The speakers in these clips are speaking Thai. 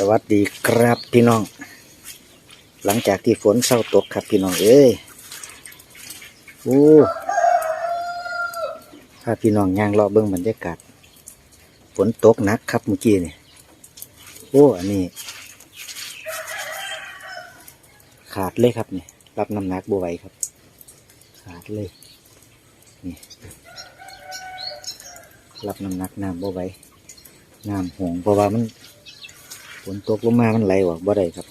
สวัสดีครับพี่น้อง หลังจากที่ฝนเศร้าตกครับพี่น้องเอ้ยโอ้พาพี่น้องย่างรอบเบิ้งบรรยากาศฝนตกหนักครับเมื่อกี้นี่โอ้อันนี้ ขาดเลยครับนี่รับน้ำหนักบวไหวครับ ขาดเลยนี่รับน้ำหนักน้ำบวไหวน้ำหงเพราะว่ามัน ฝนตกลงมามันไหลออกบ่ได้ครับ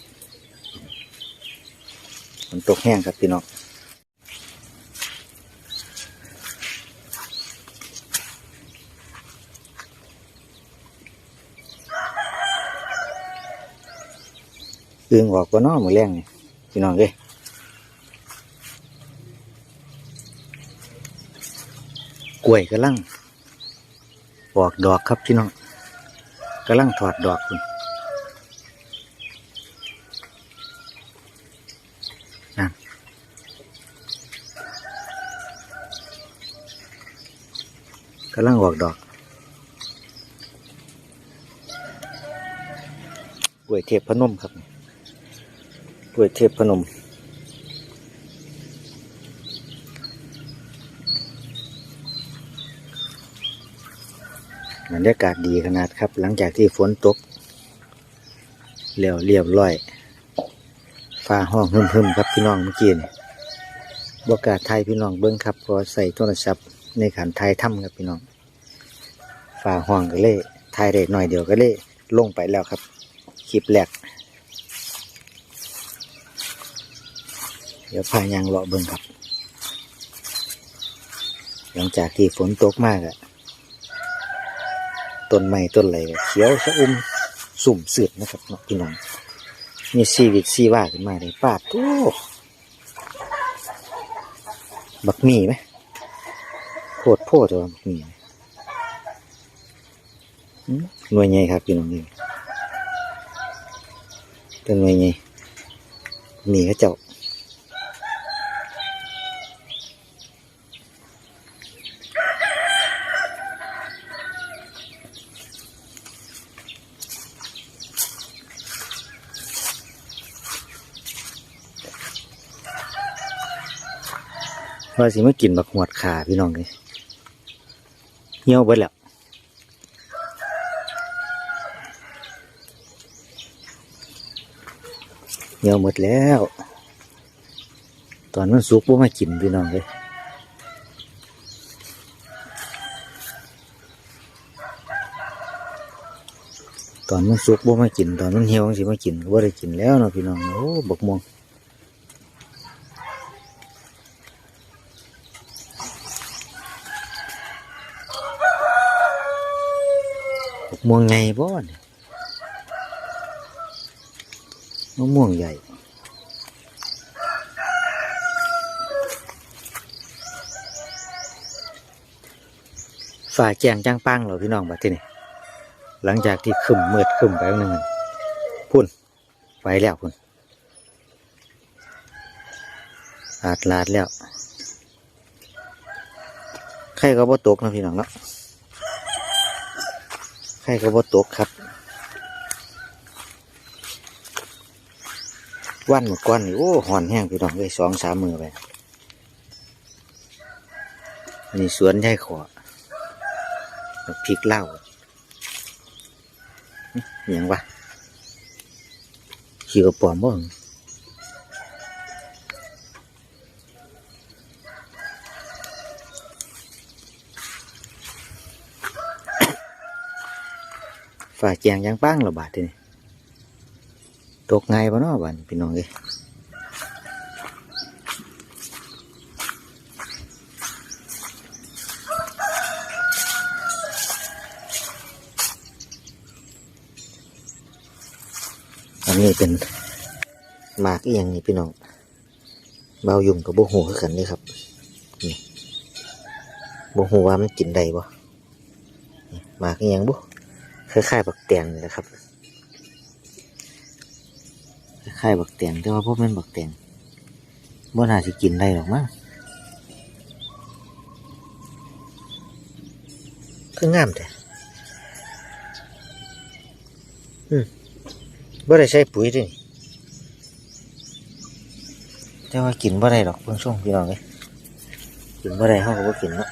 ฝนตกแห้งครับพี่น้องอึงออกก็น้อมือแรงนี่พี่น้องเอ้ยกล้วยกำลังออกดอกครับพี่น้องกำลังถอดดอกคุณ กำลังออกดอกกล้วยเทพพนมครับกล้วยเทพพนมบรรยากาศดีขนาดครับ หลังจากที่ฝนตกเรียวเรียบร้อย ฟ้าห้องหึมๆครับพี่น้องเมื่อกี้นี่บรรยากาศไทยพี่น้องเบิ้งครับก็ใส่โทรศัพท์ ในขันไทยถ้ำครับพี่น้องฟ้าห้องก็เล่ไทยได้หน่อยเดียวก็เล่ลงไปแล้วครับคลิปแรกเดี๋ยวพายางเลาะเบิ่งครับ หลังจากที่ฝนตกมากอะต้นไม้ต้นอะไรเขียวชะอุ่มสุ่มเสือดนะครับเนาะพี่น้องมีชีวิตชีว่าขึ้นมาเลยปาดโอ้บักหมีไหม พดโพดตัวบักหมีไหน่วยใหญ่ครับพี่น้องนี่ต้นหน่วยใหญ่หมีเขาเจ้าว่าสิมากินบักหวดขาพี่น้องเลย เหี่ยวเบิดแล้วเหี่ยวหมดแล้ว ตอนมันสุกบ่มากินพี่น้องเลยตอนมันสุกบ่มากิน ตอนมันเหี่ยวสิมากินก็บ่ได้กินแล้วเนาะพี่น้องโอ้บักม่วง ม่วงไงบ่เนี่ยมะม่วงใหญ่ฝ่าแจงจ้างปังเหรอพี่น้องบัดที่นี่หลังจากที่ขึ้นมืดขึ้นไปนึงพุ่นไปแล้วพุ่นอาดลาดแล้วใครก็บ่ตกนะพี่น้องเนาะ ใครก็บ่ตกครับ วันหมดก้อนนี่โอ้หอนแห้งพี่น้องเลยสองสามมือไปนนี้สวนยายขอพริกเหล้าอิหยังวะขี้กระป๋อมบ่หึฝ่ แจงยังปังระบาดทีนี่ตกไงายบ่เนาะบ้านพี่น้องเอ้ยอันนี้เป็นหมากอีหยังนี่พี่น้องเบายุ่งกับโบหูคือกันนี่ครับนี่โบหูว่ามันกินได้บ่หมากอีหยังบุ คล้ายๆบักเตียงนี่แหละครับคล้ายๆบักเตียงแต่ว่าพวกมันบักเตียงบ่น่าสิกินได้หรอกมั้งคืองามแต่อืมบ่ได้ใช้ปุ๋ยเดิแต่ว่ากินบ่ได้ดอกเบิ่งช่วงพี่น้องเอ้ยกินบ่ได้เฮาก็บ่กินเนาะ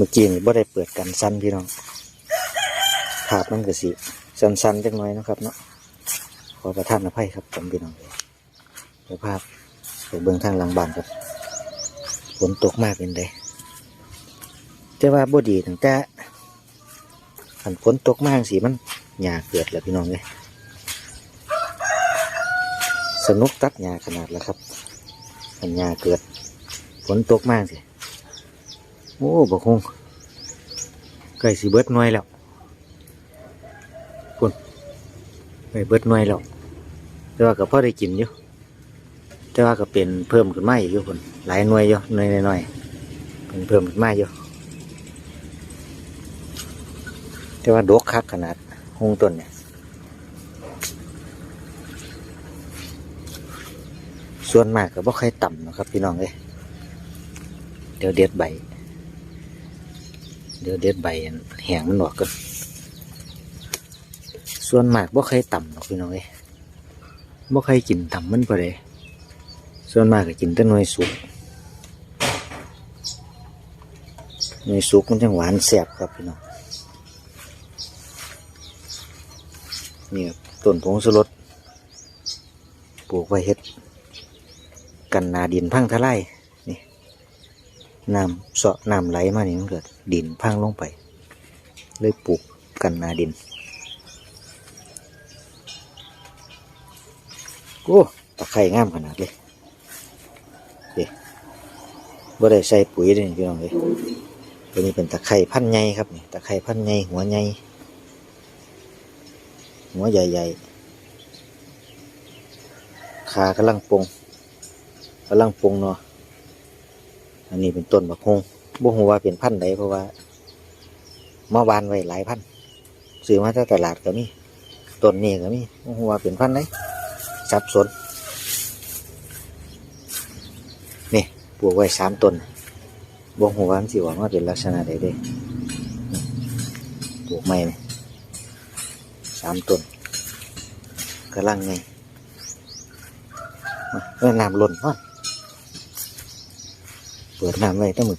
มื่อกี้นี่บ่ได้เปิดกันสั้นพี่น้องภาพมันก็สิสั้นๆจักน่อยนะครับเนาะขอประทานอภัยครับผมพี่น้องเดี๋ยวภาพไปเบื้องทางหลังบ้านครับฝนตกมากเป็นไดแต่ว่าบ่ดีตั้งแต่ขันฝนตกมากสิมันหญ้าเกิดแล้วพี่น้องเลยสนุกตัดหญ้าขนาดแล้วครับขันหญ้าเกิดฝนตกมากสิ โอ้บอกคงใกล้สิเบิดหน่วยแล้วพุ่นไปเบิดหน่วยแล้วแต่ว่าก็พอได้กินอยู่แต่ว่าก็เป็นเพิ่มขึ้นมาอีกอยู่พุ่นหลายหน่วยอยู่หน่วยน้อยเป็นเพิ่มขึ้นมาอยู่แต่ว่าดกคักขนาดหงต้นเนี่ยส่วนมากก็บ่ค่อยต่ำนะครับพี่น้องเลยเดี๋ยวเด็ดใบ เดี๋ยวเด็ดใบแห้งมันออกกันส่วนมากบ่เคยต่ำหรอกพี่น้องเอ้บ่เคยกินต่ำมันไปเลยส่วนมากก็กินแต่หน่วยสุกหน่วยสุกมันจังหวานแซ่บครับพี่น้องนี่ต้นผงสลดปลูกไว้เฮ็ด กันนาดินพังทลาย น้ำเสาะน้ำไหลมานี่มันเกิดดินพังลงไป เลยปลูกกันนาดินโอ้ตะไคร่งามขนาดเลยเด็บ่ได้ใส่ปุ๋ยเลยพี่น้องเลยตัวนี้เป็นตะไคร่พันธุ์ใหญ่ครับนี่ตะไคร่พันธุ์ใหญ่หัวใหญ่หัวใหญ่ๆขากำลังปงกำลังปงเนาะ อันนี้เป็นต้นบักฮงบ่ฮู้ว่าเป็นพันธุ์ใดเพราะว่าเมื่อวานไว้หลายพันธุ์ซื้อมาจากตลาดก็มีต้นนี้ก็มีบ่ฮู้ว่าเป็นพันธุ์ใดสับสนนี่ปลูกไว้สามต้นบ่ฮู้ว่ามันสิออกมาเป็นลักษณะใดเด้ปลูกใหม่สามต้นกำลังไงมาเออน้ำล้นฮอด เปิดน้ำไว้ตั้งมือ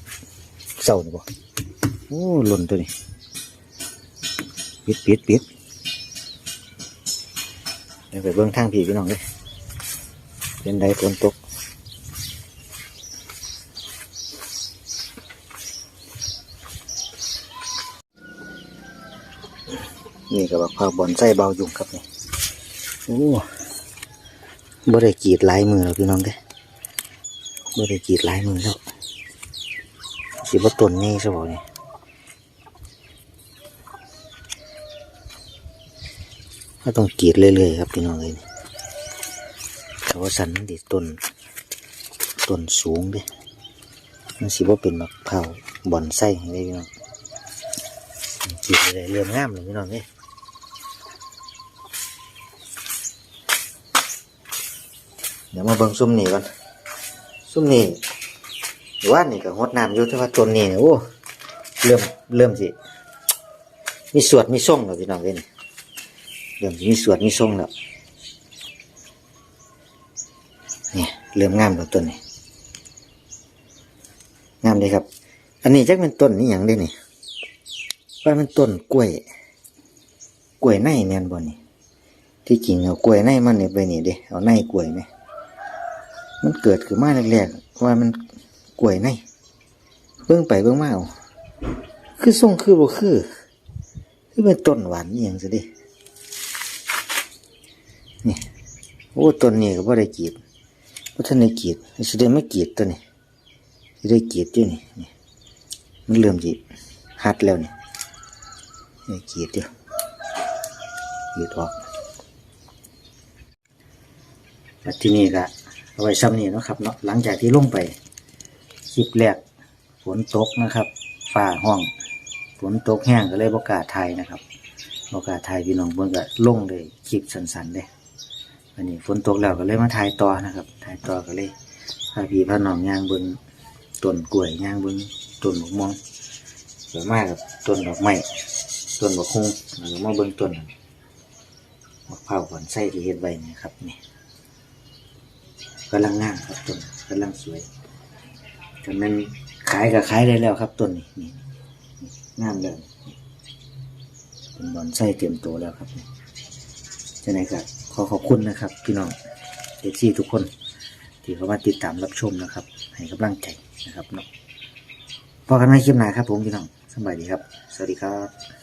เศร้านี่บ่โอ้หล่นตัวนี้ปิดปิดปิดเดี๋ยวไปเบื้องทางผีพี่น้องเลยเป็นไดฝนตกนี่ก็บอกพาบอลไส้เบายุงครับนี่โอ้บ่ได้กรีดหลายมือแล้วพี่น้องเด้บ่ได้กรีดหลายมือแล้ว สิบต้นนี่ใช่บ่เนี่ยก็ต้องกรีดเรื่อยๆครับพี่น้องเลยแต่ว่าสันนดิต้นต้นสูงด้มันสิบ่เป็นมะพร้าวบ่อนไส้ให้ได้พี่น้องกรีดเลยเรื่องงามเลยพี่น้องนี่เดี๋ยวมาเบิ่งซุ้มนี่ก่อนซุ้มนี่ ว่านี่ก็งดน้ำอยู่แต่ว่าต้นนี้เนี่ยโอ้เริ่มเริ่มสิมีสวดมีส่งแล้วพี่น้องเว้นเริ่มสิมีสวดมีส่งแล้วนี่เริ่มงามแล้วต้นนี้งามเลยครับ อันนี้จักเป็นต้นนี่อย่างเด้นี่ว่ามันต้นกล้วย กล้วยในแมนบ่นี่ที่จริงเอากล้วยในมันเนี่ยไปนี่เด้เอาในกล้วยไหมมันเกิดขึ้นมาแรกๆว่ามัน กล้วยในเบิ่งไปเบิ่งมาเอาคือทรงคือบ่คือ คือเป็นต้นหวานอหย่างซะดินี่โอ้ต้นนี้ก็บ่ได้กีดบ่ทันได้กีดสิได้ไม่กีดตัวนี้สิได้กีดอยู่นี่นี่ มันเริ่มสิหัดแล้วนี่ได้กีดอยู่กีดออกแล้วทีนี้ก็เอาไว้ซ้ำนี่นะครับเนาะหลังจากที่ลงไป คลิปแรกฝนตกนะครับฝ่าห้องฝนตกแห้งก็เลยประกาศไทยนะครับประกาศไทยพี่น้องเบิ่งก็ลงเลยคลิปสั้นๆเลยอันนี้ฝนตกแล้วก็เลยมาถ่ายต่อนะครับถ่ายต่อก็เลยพาพี่พาน้องย่างเบิ่งต้นกล้วยย่างเบิ่งต้นมะม่วงสวยมากกับต้นดอกไม้ต้นบกฮุ่งแล้วมาเบิ่งต้นมะพร้าวขอนไส้ที่เฮ็ดไว้นี่ครับนี่กำลังงามครับต้นกำลังสวย ถ้ามันขายกับขายได้แล้วครับต้นนี้นี่งามเลยเป็นบอนไส้เตรียมตัวแล้วครับจะไหนครับขอขอบคุณนะครับ พี่น้องเอซีทุกคน ที่เข้ามาติดตามรับชมนะครับ ให้กำลังใจนะครับเนาะพอกันในคลิปหน้าครับผมพี่น้องสบายดีครับ สวัสดีครับ